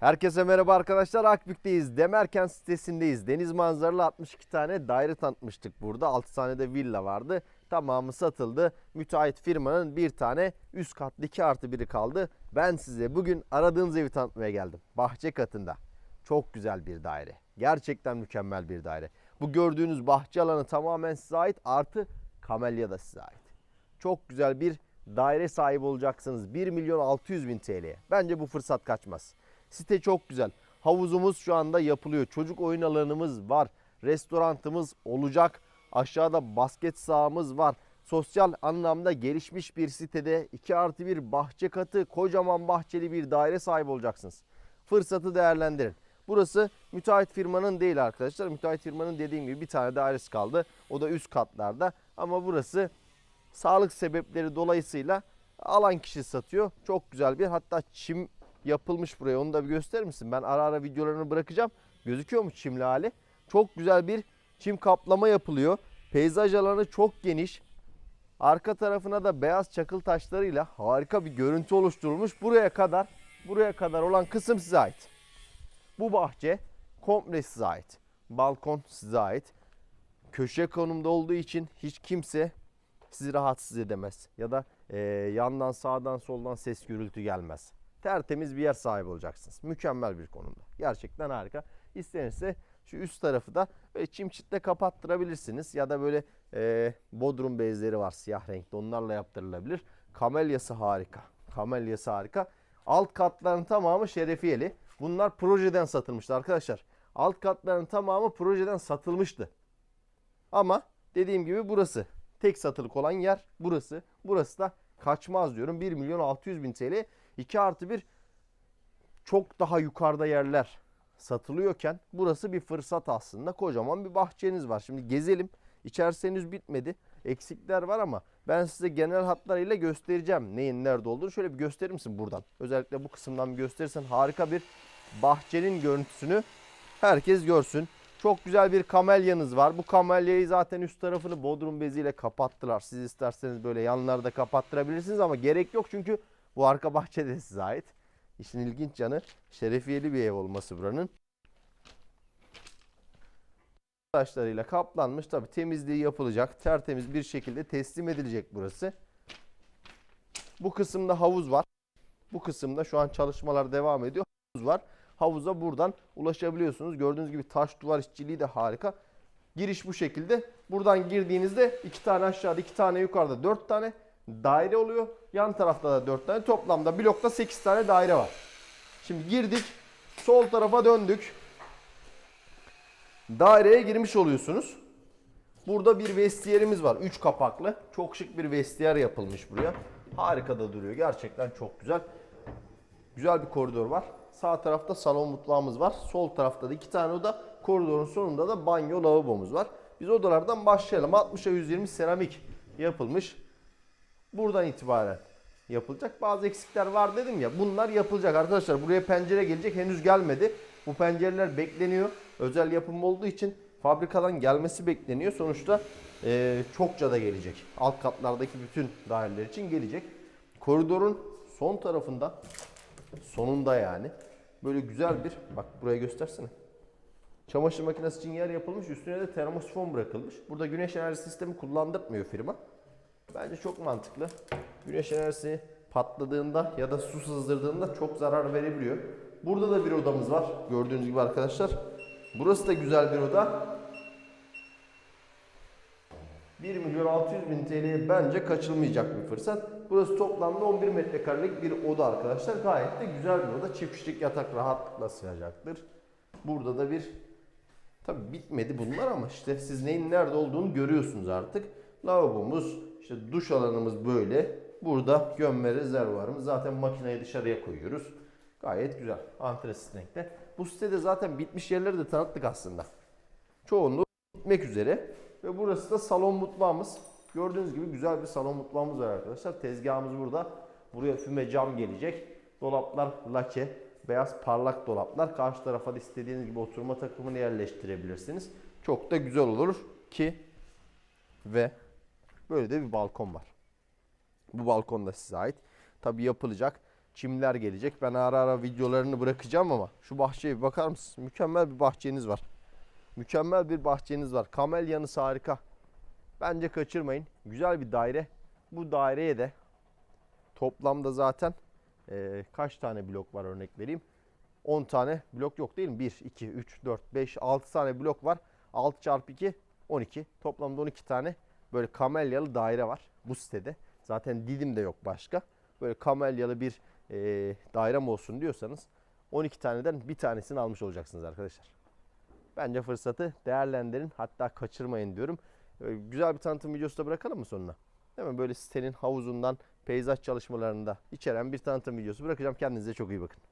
Herkese merhaba arkadaşlar. Akbük'teyiz. Demerken sitesindeyiz. Deniz manzaralı 62 tane daire tanıtmıştık burada. 6 tane de villa vardı. Tamamı satıldı. Müteahhit firmanın bir tane üst katlı 2 artı 1'i kaldı. Ben size bugün aradığınız evi tanıtmaya geldim. Bahçe katında. Çok güzel bir daire. Gerçekten mükemmel bir daire. Bu gördüğünüz bahçe alanı tamamen size ait. Artı kamelya da size ait. Çok güzel bir daire sahibi olacaksınız. 1 milyon 600 bin TL'ye. Bence bu fırsat kaçmaz. Site çok güzel. Havuzumuz şu anda yapılıyor. Çocuk oyun alanımız var. Restorantımız olacak. Aşağıda basket sahamız var. Sosyal anlamda gelişmiş bir sitede 2 artı 1 bahçe katı kocaman bahçeli bir daire sahibi olacaksınız. Fırsatı değerlendirin. Burası müteahhit firmanın değil arkadaşlar. Müteahhit firmanın dediğim gibi bir tane dairesi kaldı. O da üst katlarda. Ama burası sağlık sebepleri dolayısıyla alan kişi satıyor. Çok güzel bir hatta çim yapılmış buraya. Onu da bir gösterir misin? Ben ara ara videolarını bırakacağım. Gözüküyor mu çimli hali? Çok güzel bir çim kaplama yapılıyor. Peyzaj alanı çok geniş. Arka tarafına da beyaz çakıl taşlarıyla harika bir görüntü oluşturulmuş. Buraya kadar buraya kadar olan kısım size ait. Bu bahçe komple size ait. Balkon size ait. Köşe konumda olduğu için hiç kimse sizi rahatsız edemez. Ya da e, yandan sağdan soldan ses gürültü gelmez. Tertemiz bir yer sahibi olacaksınız. Mükemmel bir konumda. Gerçekten harika. İstenirse şu üst tarafı da böyle çim çitle kapattırabilirsiniz. Ya da böyle e, bodrum bezleri var siyah renkli onlarla yaptırılabilir. Kamelyası harika. Kamelyası harika. Alt katların tamamı şerefiyeli. Bunlar projeden satılmıştı arkadaşlar. Alt katların tamamı projeden satılmıştı. Ama dediğim gibi burası. Tek satılık olan yer burası. Burası da kaçmaz diyorum. 1 milyon 600 bin TL. 2 artı 1 çok daha yukarıda yerler satılıyorken burası bir fırsat aslında. Kocaman bir bahçeniz var. Şimdi gezelim. İçerisi henüz bitmedi. Eksikler var ama ben size genel hatlarıyla göstereceğim neyin nerede olduğunu. Şöyle bir gösterir misin buradan? Özellikle bu kısımdan bir gösterirsen harika bir bahçenin görüntüsünü herkes görsün. Çok güzel bir kamelyanız var. Bu kamelyayı zaten üst tarafını bodrum beziyle kapattılar. Siz isterseniz böyle yanlarda kapattırabilirsiniz ama gerek yok çünkü bu arka bahçe de size ait. İşin ilginç yanı şerefiyeli bir ev olması buranın. Taşlarıyla kaplanmış. Tabi temizliği yapılacak. Tertemiz bir şekilde teslim edilecek burası. Bu kısımda havuz var. Bu kısımda şu an çalışmalar devam ediyor. Havuz var. Havuza buradan ulaşabiliyorsunuz. Gördüğünüz gibi taş duvar işçiliği de harika. Giriş bu şekilde. Buradan girdiğinizde iki tane aşağıda iki tane yukarıda dört tane daire oluyor. Yan tarafta da dört tane. Toplamda blokta sekiz tane daire var. Şimdi girdik. Sol tarafa döndük. Daireye girmiş oluyorsunuz. Burada bir vestiyerimiz var. 3 kapaklı. Çok şık bir vestiyer yapılmış buraya. Harika da duruyor. Gerçekten çok güzel. Güzel bir koridor var. Sağ tarafta salon mutfağımız var. Sol tarafta da iki tane oda. Koridorun sonunda da banyo lavabomuz var. Biz odalardan başlayalım. 60'a 120 seramik yapılmış. Buradan itibaren yapılacak. Bazı eksikler var dedim ya. Bunlar yapılacak arkadaşlar. Buraya pencere gelecek. Henüz gelmedi. Bu pencereler bekleniyor. Özel yapım olduğu için fabrikadan gelmesi bekleniyor. Sonuçta eee, çokça da gelecek. Alt katlardaki bütün daireler için gelecek. Koridorun son tarafında sonunda yani böyle güzel bir bak buraya göstersene. Çamaşır makinesi için yer yapılmış. Üstüne de termosifon bırakılmış. Burada güneş enerji sistemi kullandırmıyor firma. Bence çok mantıklı. Güneş enerjisi patladığında ya da su sızdırdığında çok zarar verebiliyor. Burada da bir odamız var. Gördüğünüz gibi arkadaşlar. Burası da güzel bir oda. 1 milyon 600 bin TL'ye bence kaçılmayacak bir fırsat. Burası toplamda 11 metrekarelik bir oda arkadaşlar. Gayet de güzel bir oda. Çift kişilik yatak rahatlıkla sığacaktır. Burada da bir Tabi bitmedi bunlar ama işte siz neyin nerede olduğunu görüyorsunuz artık. Lavabomuz, işte duş alanımız böyle. Burada gömme rezervuarımız. Zaten makineyi dışarıya koyuyoruz. Gayet güzel. Antres renkte. Bu sitede zaten bitmiş yerleri de tanıttık aslında. Çoğunluğu bitmek üzere. Ve burası da salon mutfağımız. Gördüğünüz gibi güzel bir salon mutfağımız var arkadaşlar. Tezgahımız burada. Buraya füme cam gelecek. Dolaplar lake. Beyaz parlak dolaplar. Karşı tarafa da istediğiniz gibi oturma takımını yerleştirebilirsiniz. Çok da güzel olur ki ve böyle de bir balkon var. Bu balkon da size ait. Tabi yapılacak. çimler gelecek. Ben ara ara videolarını bırakacağım ama şu bahçeye bir bakar mısınız? Mükemmel bir bahçeniz var. Mükemmel bir bahçeniz var. Kamelyanız harika. Bence kaçırmayın. Güzel bir daire. Bu daireye de toplamda zaten eee, kaç tane blok var örnek vereyim. 10 tane blok yok değil mi? 1, 2, 3, 4, 5, 6 tane blok var. 6 çarpı 2, 12. Toplamda 12 tane böyle kamelyalı daire var bu sitede. Zaten Didim'de yok başka. Böyle kamelyalı bir eee dairem olsun diyorsanız 12 taneden bir tanesini almış olacaksınız arkadaşlar. Bence fırsatı değerlendirin hatta kaçırmayın diyorum. Güzel bir tanıtım videosu da bırakalım mı sonuna? Mi? Böyle sitenin havuzundan peyzaj çalışmalarında içeren bir tanıtım videosu bırakacağım. Kendinize çok iyi bakın.